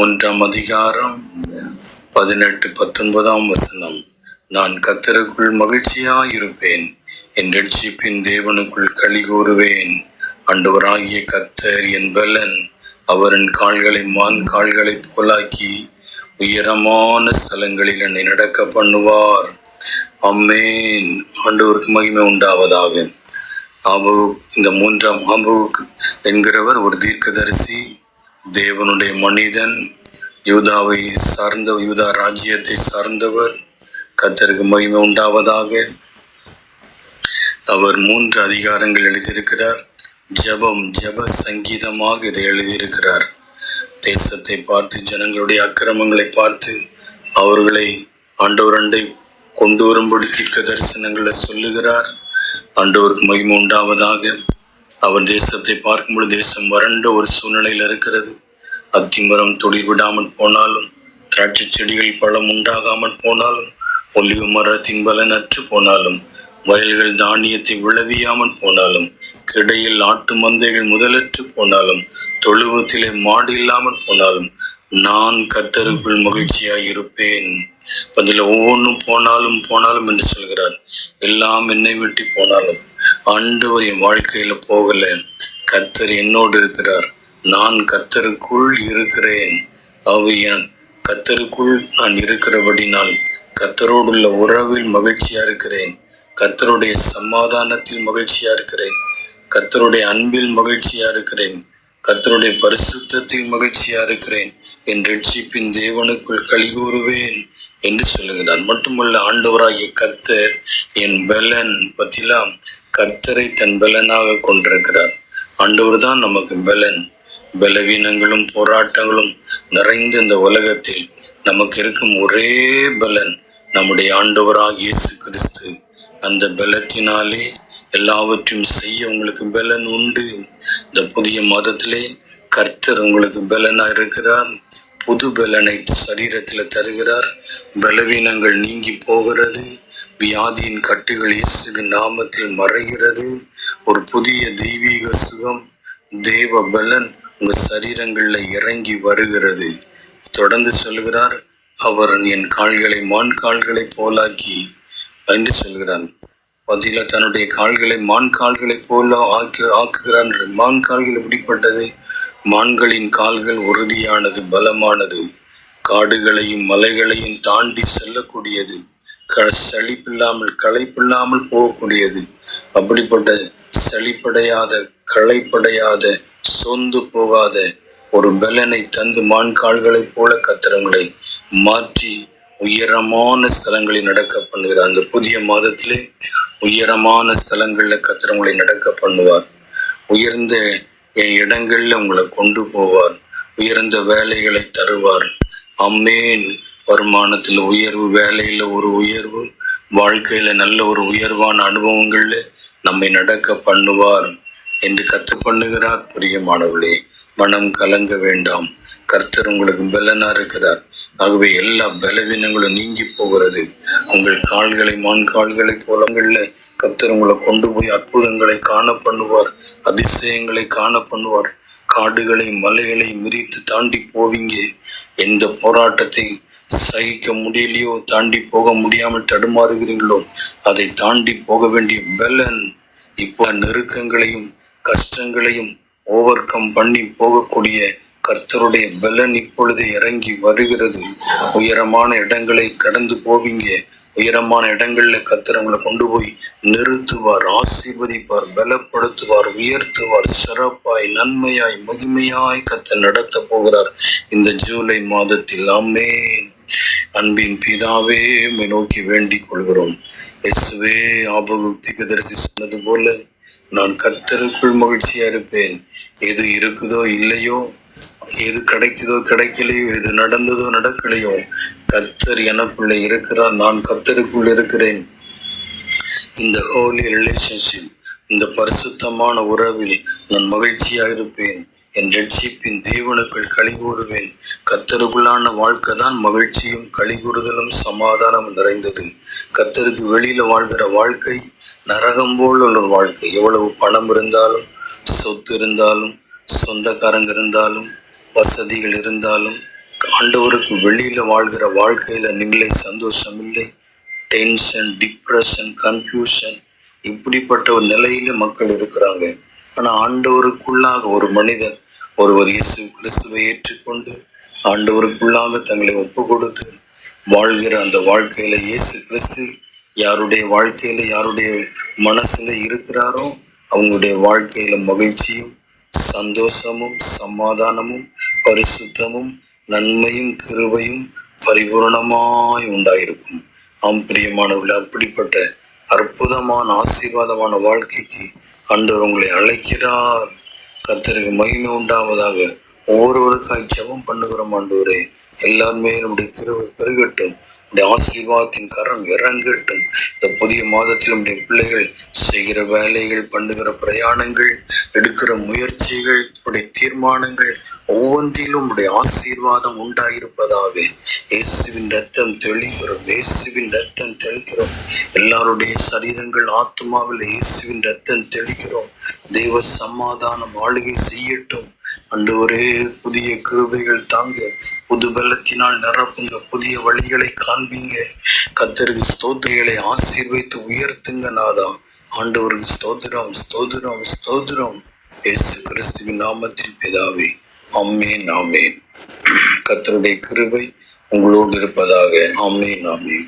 மூன்றாம் அதிகாரம் பதினெட்டு பத்தொன்பதாம் வசனம். நான் கத்தருக்குள் மகிழ்ச்சியாயிருப்பேன். என் ரட்சிப்பின் தேவனுக்குள் களி கூறுவேன் அண்டவராகிய கத்தர் என் பலன். அவரின் கால்களை மான் கால்களைப் போலாக்கி உயரமான ஸ்தலங்களில் என்னை நடக்க பண்ணுவார். அம்மேன் ஆண்டவருக்கு மகிமை உண்டாவதாக. ஆபகுக் இந்த மூன்றாம் ஆபகுக் என்கிறவர் ஒரு தீர்க்கதரிசி. தேவனுடைய மனிதன் யூதாவை சார்ந்த யூதா ராஜ்யத்தை சார்ந்தவர் கத்தருக்கு மகிமை உண்டாவதாக. அவர் மூன்று அதிகாரங்கள் எழுதியிருக்கிறார். ஜெபம் ஜெப சங்கீதமாக இதை எழுதியிருக்கிறார். தேசத்தை பார்த்து ஜனங்களுடைய அக்கிரமங்களை பார்த்து அவர்களை ஆண்டவரண்டை கொண்டு வரும்படி தீர்க்க தரிசனங்களை சொல்லுகிறார். ஆண்டவருக்கு மகிமை உண்டாவதாக. அவர் தேசத்தை பார்க்கும்போது தேசம் வறண்ட ஒரு சூழ்நிலையில் இருக்கிறது. அத்திமரம் தொழில் விடாமல் போனாலும் திராட்சை செடிகள் பழம் உண்டாகாமல் போனாலும் ஒலிவு மரத்தின் பலனற்று போனாலும் வயல்கள் தானியத்தை விளைவியாமல் போனாலும் கிடையில் ஆட்டு மந்தைகள் முதலற்று போனாலும் தொழுவத்திலே மாடு இல்லாமல் போனாலும் நான் கத்தருக்குள் மகிழ்ச்சியாக இருப்பேன் அதில் ஒவ்வொன்றும் போனாலும் போனாலும் என்று சொல்கிறார். எல்லாம் என்னை விட்டு போனாலும் ஆண்டவர் என் வாழ்க்கையில் போகல. கத்தர் என்னோடு இருக்கிறார். நான் கத்தருக்குள் இருக்கிறேன். அவையன் கத்தருக்குள் நான் இருக்கிறபடினால் கத்தரோடுள்ள உறவில் மகிழ்ச்சியா இருக்கிறேன். கத்தருடைய சமாதானத்தில் மகிழ்ச்சியா இருக்கிறேன். கத்தருடைய அன்பில் மகிழ்ச்சியா இருக்கிறேன். கத்தருடைய பரிசுத்தத்தில் மகிழ்ச்சியா இருக்கிறேன். என் ரட்சிப்பின் தேவனுக்குள் கழி கூறுவேன் என்று சொல்லுகிறார். மட்டுமல்ல ஆண்டவராகிய கத்தர் என் பலன் பத்திலாம் கர்த்தரை தன் பலனாக கொண்டிருக்கிறார். ஆண்டவர் தான் நமக்கு பலன். பலவீனங்களும் போராட்டங்களும் நிறைந்த இந்த உலகத்தில் நமக்கு இருக்கும் ஒரே பலன் நம்முடைய ஆண்டவராக இயேசு கிறிஸ்து. அந்த பலத்தினாலே எல்லாவற்றையும் செய்ய உங்களுக்கு பலன் உண்டு. இந்த புதிய மதத்திலே கர்த்தர் உங்களுக்கு பலனாக இருக்கிறார். புது பலனை சரீரத்தில் தருகிறார். பலவீனங்கள் நீங்கி போகிறது. வியாதியின் கட்டுகள் இயேசுவின் நாமத்தில் மறைகிறது. ஒரு புதிய தெய்வீக சுகம் தேவ பலன் உங்கள் சரீரங்களில் இறங்கி வருகிறது. தொடர்ந்து சொல்கிறார் அவர் என் கால்களை மான் கால்களை போலாக்கி என்று சொல்கிறான் பதில தன்னுடைய கால்களை மான் கால்களை போல ஆக்கி ஆக்குகிறான் மான் கால்கள் எப்படிப்பட்டது? மான்களின் கால்கள் உறுதியானது பலமானது. காடுகளையும் மலைகளையும் தாண்டி செல்லக்கூடியது. க செழிப்பில்லாமல் களைப்பில்லாமல் போகக்கூடியது. அப்படிப்பட்ட செழிப்படையாத களைப்படையாத சொந்து போகாத ஒரு பலனை தந்து மான் கால்களைப் போல கத்திரங்களை மாற்றி உயரமான ஸ்தலங்களில் நடக்க பண்ணுகிறார். அந்த புதிய மாதத்திலே உயரமான ஸ்தலங்களில் கத்திரங்களை நடக்க பண்ணுவார். உயர்ந்த இடங்களில் உங்களை கொண்டு போவார். உயர்ந்த வேலைகளை தருவார். அம்மேன் வருமானத்தில் உயர்வு வேலையில் ஒரு உயர்வு வாழ்க்கையில் நல்ல ஒரு உயர்வான அனுபவங்கள்ல நம்மை நடக்க பண்ணுவார் என்று கத்து பண்ணுகிறார் பிரியமானவர்களே மனம் கலங்க வேண்டாம். கர்த்தர் உங்களுக்கு பலனா இருக்கிறார். ஆகவே எல்லா பலவீனங்களும் நீங்கி போகிறது. உங்கள் கால்களை மான் கால்களை போலங்களில் கர்த்தர் உங்களை கொண்டு போய் அற்புதங்களை காண பண்ணுவார் அதிசயங்களை காண பண்ணுவார். காடுகளை மலைகளை மிதித்து தாண்டி போவீங்க. எந்த போராட்டத்தை சகிக்க முடியலையோ தாண்டி போக முடியாமல் தடுமாறுகிறீர்களோ அதை தாண்டி போக வேண்டிய பெலன் இப்போ நெருக்கங்களையும் கஷ்டங்களையும் ஓவர் கம் பண்ணி போகக்கூடிய கர்த்தருடைய பலன் இப்பொழுது இறங்கி வருகிறது. உயரமான இடங்களை கடந்து போவீங்க. உயரமான இடங்கள்ல கர்த்தர் உங்களை கொண்டு போய் நிறுத்துவார் ஆசீர்வதிப்பார் பலப்படுத்துவார் உயர்த்துவார் சிறப்பாய் நன்மையாய் மகிமையாய் கத்த நடத்த போகிறார். இந்த ஜூலை மாதத்தில் ஆமென். அன்பின் பிதாவே உண்மை நோக்கி வேண்டிக் கொள்கிறோம். எஸ்வே ஆபகுக்திக்கு தரிசி சொன்னது போல நான் கத்தருக்குள் மகிழ்ச்சியா இருப்பேன். எது இருக்குதோ இல்லையோ எது கிடைக்குதோ கிடைக்கலையோ எது நடந்ததோ நடக்கலையோ கத்தர் எனக்குள்ள இருக்கிறார் நான் கத்தருக்குள் இருக்கிறேன். இந்த ஹோலி ரிலேஷன்ஷிப் இந்த பரிசுத்தமான உறவில் நான் மகிழ்ச்சியாக இருப்பேன். என் ரட்சிப்பின் தேவனுக்குள் கலிகூறுவேன் கத்தருக்குள்ளான வாழ்க்கை தான் மகிழ்ச்சியும் களி கூறுதலும் சமாதானம் நிறைந்தது. கத்தருக்கு வெளியில வாழ்கிற வாழ்க்கை நரகம் போல் உள்ள ஒரு வாழ்க்கை. எவ்வளவு பணம் இருந்தாலும் சொத்து இருந்தாலும் சொந்தக்காரங்க இருந்தாலும் வசதிகள் இருந்தாலும் ஆண்டவருக்கு வெளியில வாழ்கிற வாழ்க்கையில நிலை சந்தோஷம் இல்லை டென்ஷன் டிப்ரெஷன் கன்ஃபியூஷன் இப்படிப்பட்ட ஒரு நிலையில மக்கள் இருக்கிறாங்க. ஆனா ஆண்டவருக்குள்ளாக ஒரு மனிதன் ஒருவர் இயேசு கிறிஸ்துவை ஏற்றுக்கொண்டு ஆண்டவருக்குள்ளாக தங்களை ஒப்பு கொடுத்து வாழ்கிற அந்த வாழ்க்கையில இயேசு கிறிஸ்து யாருடைய வாழ்க்கையில யாருடைய மனசுல இருக்கிறாரோ அவங்களுடைய வாழ்க்கையில மகிழ்ச்சியும் சந்தோஷமும் சமாதானமும் பரிசுத்தமும் நன்மையும் கிருபையும் பரிபூரணமாய் உண்டாயிருக்கும். ஆம் பிரியமானவர்கள் அப்படிப்பட்ட அற்புதமான ஆசீர்வாதமான வாழ்க்கைக்கு அன்று உங்களை அழைக்கிறார். கத்தருக்கு மகிமை உண்டாவதாக ஒவ்வொருவருக்காய் ஜெபம் பண்ணுகிறோம் ஆண்டவரே. எல்லாருமே நம்முடைய கிருவை பெருகட்டும். உடைய ஆசீர்வாதத்தின் கரம் இறங்கட்டும். இந்த புதிய மாதத்தில் நம்முடைய பிள்ளைகள் செய்கிற வேலைகள் பண்ணுகிற பிரயாணங்கள் எடுக்கிற முயற்சிகள் உடைய தீர்மானங்கள் ஒவ்வொன்றிலும் உடைய ஆசீர்வாதம் உண்டாயிருப்பதாக இயேசுவின் ரத்தம் தெளிக்கிறோம் இயேசுவின் ரத்தம் தெளிக்கிறோம். எல்லாருடைய சரீரங்கள் ஆத்மாவில் இயேசுவின் ரத்தம் தெளிக்கிறோம். தெய்வ சமாதானம் ஆளுகை செய்யட்டும். அன்றுவரே புதிய கிருபைகள் தாங்க புது பலத்தினால் நிரப்புங்க புதிய வழிகளை காண்பீங்க. கத்தருக்கு ஸ்தோத்திரிகளை ஆசீர்வைத்து உயர்த்துங்க நாதா. ஆண்டவருக்கு ஸ்தோத்திரம் ஸ்தோத்திரம் ஸ்தோத்திரம். இயேசு கிறிஸ்துவின் நாமத்தில் பிதாவே அம்மேன் ஆமேன். கத்தருடைய கிருபை உங்களோடு இருப்பதாக ஆமேன் ஆமேன்.